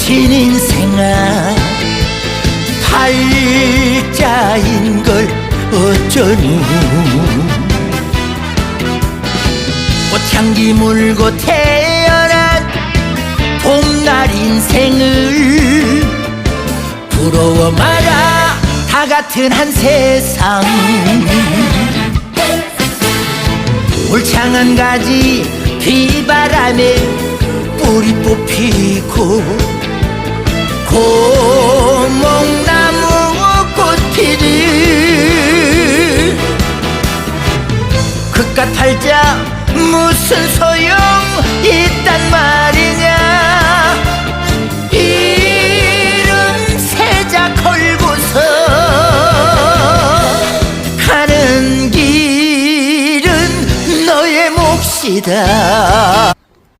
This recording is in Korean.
신인생아 팔자인 걸 어쩌누 꽃향기 물고 태어난 봄날 인생을 부러워 마라 다 같은 한 세상. 울창한 가지 비바람에 고목나무 꽃 피듯 그깟 팔자 무슨 소용 있단 말이냐. 이름 세자 걸고서 가는 길은 너의 몫이다